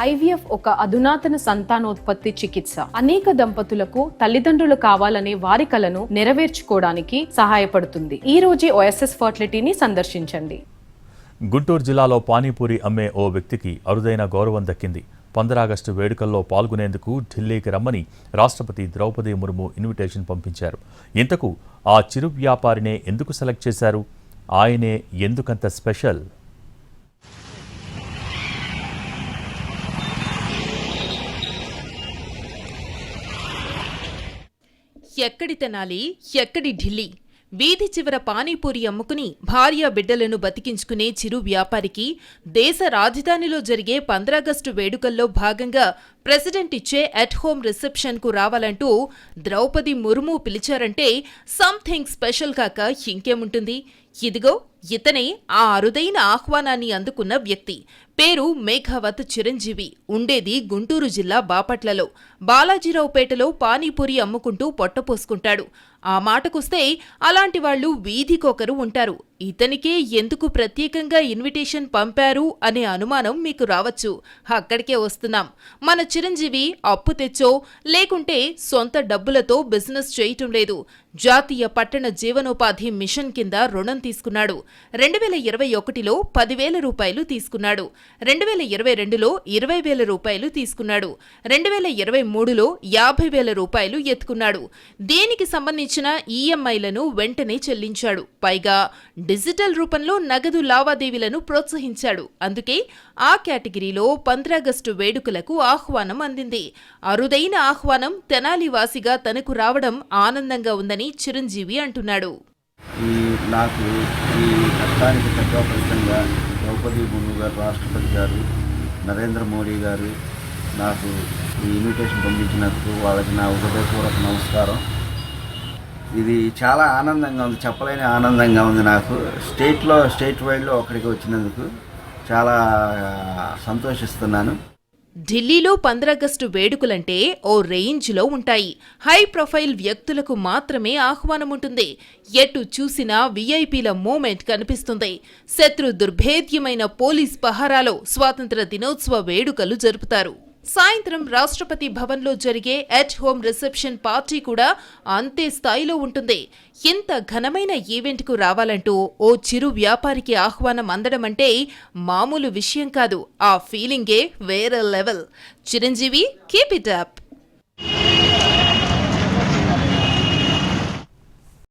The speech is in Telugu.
ఐవీఎఫ్ ఒక అధునాతన సంతానోత్పత్తి చికిత్స. అనేక దంపతులకు తల్లిదండ్రులు కావాలనే వారి కలను నెరవేర్చుకోవడానికి సహాయపడుతుంది. ఈ రోజే ఓఎస్ఎస్ ఫర్టిలిటీని సందర్శించండి. గుంటూరు జిల్లాలో పానీపూరి అమ్మే ఓ వ్యక్తికి అరుదైన గౌరవం దక్కింది. పంద్రాగస్టు వేడుకల్లో పాల్గొనేందుకు ఢిల్లీకి రమ్మని రాష్ట్రపతి ద్రౌపది ముర్ము ఇన్విటేషన్ పంపించారు. ఇంతకు ఆ చిరు వ్యాపారినే ఎందుకు సెలెక్ట్ చేశారు? ఆయనే ఎందుకంత స్పెషల్? ఎక్కడి తెనాలి ఎక్కడి ఢిల్లీ? వీధి చివర పానీపూరి అమ్ముకుని భార్య బిడ్డలను బతికించుకునే చిరు వ్యాపారికి దేశ రాజధానిలో జరిగే పంద్రాగస్టు వేడుకల్లో భాగంగా ప్రెసిడెంట్ ఇచ్చే అట్ హోమ్ రిసెప్షన్కు రావాలంటూ ద్రౌపది ముర్ము పిలిచారంటే సంథింగ్ స్పెషల్ కాక ఇంకేముంటుంది? ఇదిగో ఇతనే ఆ అరుదైన ఆహ్వానాన్ని అందుకున్న వ్యక్తి. పేరు మేఘావత్ చిరంజీవి. ఉండేది గుంటూరు జిల్లా బాపట్లలో. బాలాజీరావుపేటలో పానీపూరి అమ్ముకుంటూ పొట్టపోసుకుంటాడు ఆ మాటకొస్తే అలాంటి వాళ్ళు వీధికొకరు ఉంటారు. ఇతనికే ఎందుకు ప్రత్యేకంగా ఇన్విటేషన్ పంపారు అనే అనుమానం మీకు రావచ్చు. అక్కడికే వస్తున్నాం. మన చిరంజీవి అప్పు తెచ్చో లేకుంటే సొంత డబ్బులతో బిజినెస్ చేయటం లేదు. జాతీయ పట్టణ జీవనోపాధి మిషన్ కింద రుణం తీసుకున్నాడు. రెండు వేల ఇరవై ఒకటిలో పదివేల రూపాయలు తీసుకున్నాడు. రెండు వేల ఇరవై రెండులో ఇరవై వేల రూపాయలు తీసుకున్నాడు. రెండు వేల ఇరవై మూడులో యాభై వేల రూపాయలు ఎత్తుకున్నాడు. దీనికి సంబంధించిన ఈఎంఐలను వెంటనే చెల్లించాడు. పైగా డిజిటల్ రూపంలో నగదు లావాదేవీలను ప్రోత్సహించాడు. అందుకే ఆ కేటగిరీలో పంద్రాగస్టు వేడుకలకు ఆహ్వానం అందింది. అరుదైన ఆహ్వానం తెనాలి వాసిగా తనకు రావడం ఆనందంగా ఉందని చిరంజీవి అంటున్నాడు. ఈ నాకు ఈ కష్టానికి తగ్గ ఫలితంగా ద్రౌపది ముర్ము గారు రాష్ట్రపతి గారు నరేంద్ర మోడీ గారు నాకు ఈ ఇన్విటేషన్ పంపించినందుకు వాళ్ళకి నా హృదయపూర్వక నమస్కారం. ఇది చాలా ఆనందంగా ఉంది చెప్పలేని ఆనందంగా ఉంది నాకు. స్టేట్లో స్టేట్ వైడ్లో అక్కడికి వచ్చినందుకు చాలా సంతోషిస్తున్నాను. ఢిల్లీలో పంద్రాగస్టు వేడుకలంటే ఓ రేంజ్లో ఉంటాయి. హై ప్రొఫైల్ వ్యక్తులకు మాత్రమే ఆహ్వానం ఉంటుంది. ఎటు చూసినా విఐపీల మూమెంట్ కనిపిస్తుంది. శత్రు దుర్భేద్యమైన పోలీస్ పహారాలో స్వాతంత్ర దినోత్సవ వేడుకలు జరుపుతారు. సాయంత్రం రాష్ట్రపతి భవన్లో జరిగే ఎట్ హోమ్ రిసెప్షన్ పార్టీ కూడా అంతే స్థాయిలో ఉంటుంది. ఇంత ఘనమైన ఈవెంట్కు రావాలంటూ ఓ చిరు వ్యాపారికి ఆహ్వానం అందడం అంటే మామూలు విషయం కాదు. ఆ ఫీలింగే వేరే level. Chiranjeevi keep it up